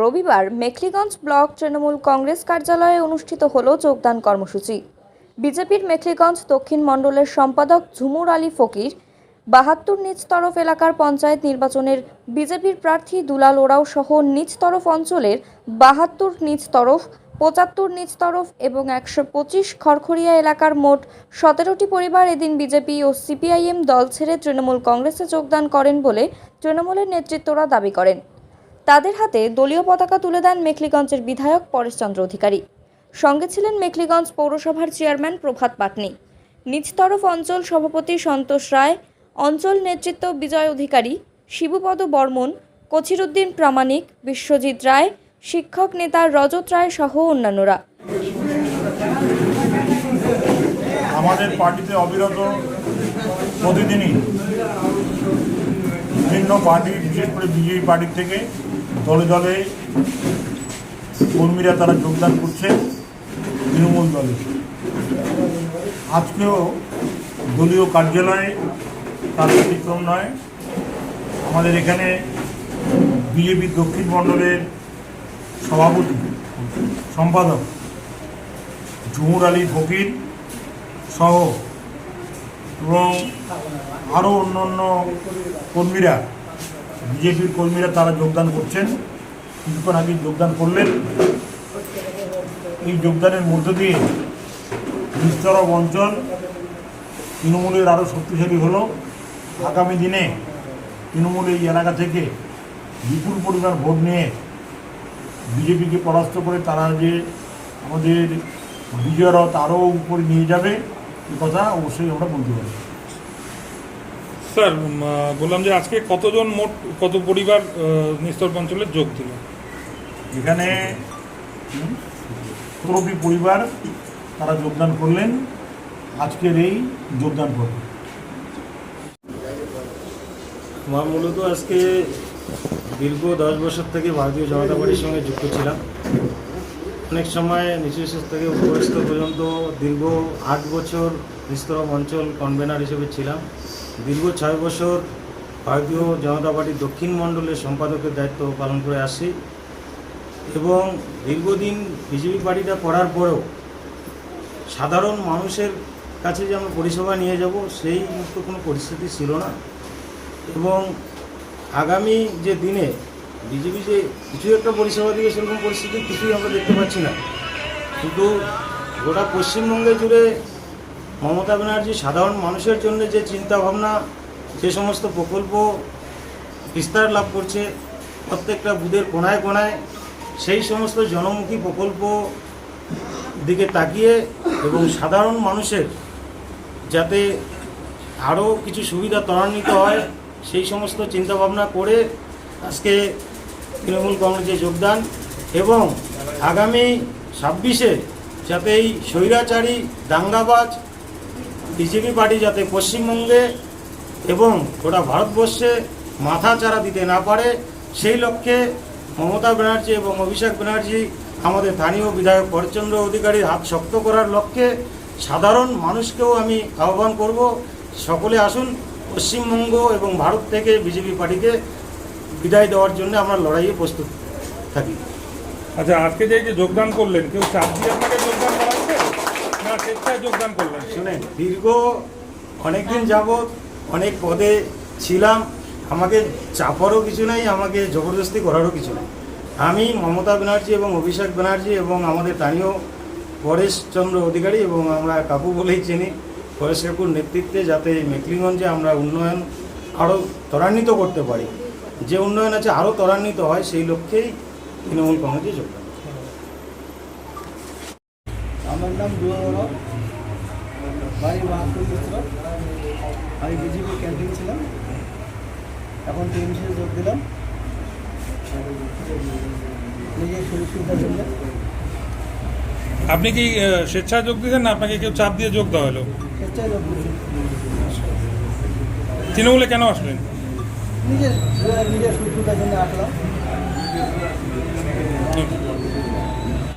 রবিবার মেখলিগঞ্জ ব্লক তৃণমূল কংগ্রেস কার্যালয়ে অনুষ্ঠিত হল যোগদান কর্মসূচি। বিজেপির মেখলিগঞ্জ দক্ষিণ মণ্ডলের সম্পাদক ঝুমুর আলী ফকির, বাহাত্তর নিচ তরফ এলাকার পঞ্চায়েত নির্বাচনের বিজেপির প্রার্থী দুলাল ওরাও সহ নিচ তরফ অঞ্চলের বাহাত্তর নিচ তরফ, পঁচাত্তর নিচ তরফ এবং একশো পঁচিশ খড়খড়িয়া এলাকার মোট সতেরোটি পরিবার এদিন বিজেপি ও সিপিআইএম দল ছেড়ে তৃণমূল কংগ্রেসে যোগদান করেন বলে তৃণমূলের নেতৃত্বরা দাবি করেন। তাদের হাতে দলীয় পতাকা তুলে দেন মেখলিগঞ্জের বিধায়ক পরেশচন্দ্র অধিকারী। সঙ্গে ছিলেন মেখলিগঞ্জ পৌরসভার চেয়ারম্যান প্রভাত পাটনি। নিচতরফ অঞ্চল সভাপতি সন্তোষ রায়, অঞ্চল নেতৃত্ব বিজয় অধিকারী শিবুপদ বর্মন কচিরুদ্দিন প্রামাণিক, বিশ্বজিৎ রায়, শিক্ষক নেতা রজত রায় সহ অন্যান্যরা। আমাদের পার্টিতে অবিরত প্রতিদিনই বিভিন্ন পার্টি, বিশেষ করে বিজেপি পার্টির থেকে দলে দলে কর্মীরা তারা যোগদান করছে তৃণমূল দলে। আজকেও দলীয় কার্যালয়ে তার ব্যতিক্রম নয়। আমাদের এখানে বিজেপি দক্ষিণ মণ্ডলের সভাপতি, সম্পাদক ঝুমুর আলী ফকির সহ এবং আরও অন্য অন্য কর্মীরা বিজেপির কর্মীরা তারা যোগদান করছেন। কিছুক্ষণ আগে যোগদান করলেন। এই যোগদানের মধ্য দিয়ে নিস্তরব অঞ্চল তৃণমূলের আরও শক্তিশালী হলো। আগামী দিনে তৃণমূল এই এলাকা থেকে বিপুল পরিমাণ ভোট নিয়ে বিজেপিকে পরাস্ত করে তারা যে আমাদের বিজয়রথ আরও উপরে নিয়ে যাবে, এ কথা অবশ্যই আমরা বলতে পারি স্যার বললাম যে আজকে কতজন মোট কত পরিবার নিস্তর অঞ্চলে যোগ দিল? এখানে সতেরোটি পরিবার তারা যোগদান করলেন। আজকের এই যোগদান পর্বে। আমার মূলত আজকে দীর্ঘ দশ বছর থেকে ভারতীয় জনতা পার্টির সঙ্গে যুক্ত ছিলাম। অনেক সময় নিচু স্তর থেকে উপরস্থ পর্যন্ত দীর্ঘ আট বছর নিস্তরম অঞ্চল কনভেনার হিসেবে ছিলাম। দীর্ঘ ছয় বছর ভারতীয় জনতা পার্টির দক্ষিণ মণ্ডলের সম্পাদকের দায়িত্ব পালন করে আসি এবং দীর্ঘদিন বিজেপি পার্টিটা করার পরেও সাধারণ মানুষের কাছে যে আমরা পরিষেবা নিয়ে যাব, সেই মতো কোনো পরিস্থিতি ছিল না। এবং আগামী যে দিনে বিজেপি যে কিছু একটা পরিষেবা দিবে, সেরকম পরিস্থিতি কিছুই আমরা দেখতে পাচ্ছি না। কিন্তু গোটা পশ্চিমবঙ্গে জুড়ে মমতা ব্যানার্জি সাধারণ মানুষের জন্য যে চিন্তা ভাবনা যে সমস্ত প্রকল্প বিস্তার লাভ করছে, প্রত্যেকটা বুধের কোনায় কোনায় সেই সমস্ত জনমুখী প্রকল্প দিকে তাকিয়ে এবং সাধারণ মানুষের যাতে আরও কিছু সুবিধা ত্বরান্বিত হয়, সেই সমস্ত চিন্তাভাবনা করে আজকে তৃণমূল কংগ্রেসে যোগদান এবং আগামী ছাব্বিশে যাতে এই স্বৈরাচারী দাঙ্গাবাজ বিজেপি পার্টি যাতে পশ্চিমবঙ্গে এবং গোটা ভারতবর্ষে মাথা চারা দিতে না পারে, সেই লক্ষ্যে মমতা ব্যানার্জি এবং অভিষেক ব্যানার্জি আমাদের স্থানীয় বিধায়ক পরচন্দ্র অধিকারীর হাত শক্ত করার লক্ষ্যে সাধারণ মানুষকেও আমি আহ্বান করব, সকলে আসুন পশ্চিমবঙ্গ এবং ভারত থেকে বিজেপি পার্টিকে বিদায় দেওয়ার জন্য আমরা লড়াইয়ে প্রস্তুত থাকি। আচ্ছা আজকে যে যোগদান করলেন, কেউ চাপ দিয়ে আপনাকে যোগদান শুনেন, দীর্ঘ অনেকদিন যাবৎ অনেক পদে ছিলাম, আমাকে চাপারও কিছু নাই, আমাকে জবরদস্তি করারও কিছু নাই। আমি মমতা ব্যানার্জি এবং অভিষেক ব্যানার্জি এবং আমাদের স্থানীয় পরেশচন্দ্র অধিকারী এবং আমরা কাকু বলেই চিনি, পরেশ কাকুর নেতৃত্বে যাতে মেকলিগঞ্জে আমরা উন্নয়ন আরও ত্বরান্বিত করতে পারি। যে উন্নয়ন আছে আরও ত্বরান্বিত হয়, সেই লক্ষ্যেই তৃণমূল কংগ্রেসে যোগদান। আমার নাম দুয়ারা বাড়ি বাহাত্তর মিত্র আমি বিজেপি ক্যান্টিন ছিলাম। এখন টিএমসিতে যোগ দিলাম। নিজের সুযোগ সুবিধার জন্য। আপনি কি স্বেচ্ছায় যোগ দিয়েছেন না আপনাকে কেউ চাপ দিয়ে যোগ দেওয়া হলো? স্বেচ্ছায় যোগ দিচ্ছি তৃণমূলে কেন আসলেন? নিজের নিজের সুযোগ সুবিধার জন্য আসলাম।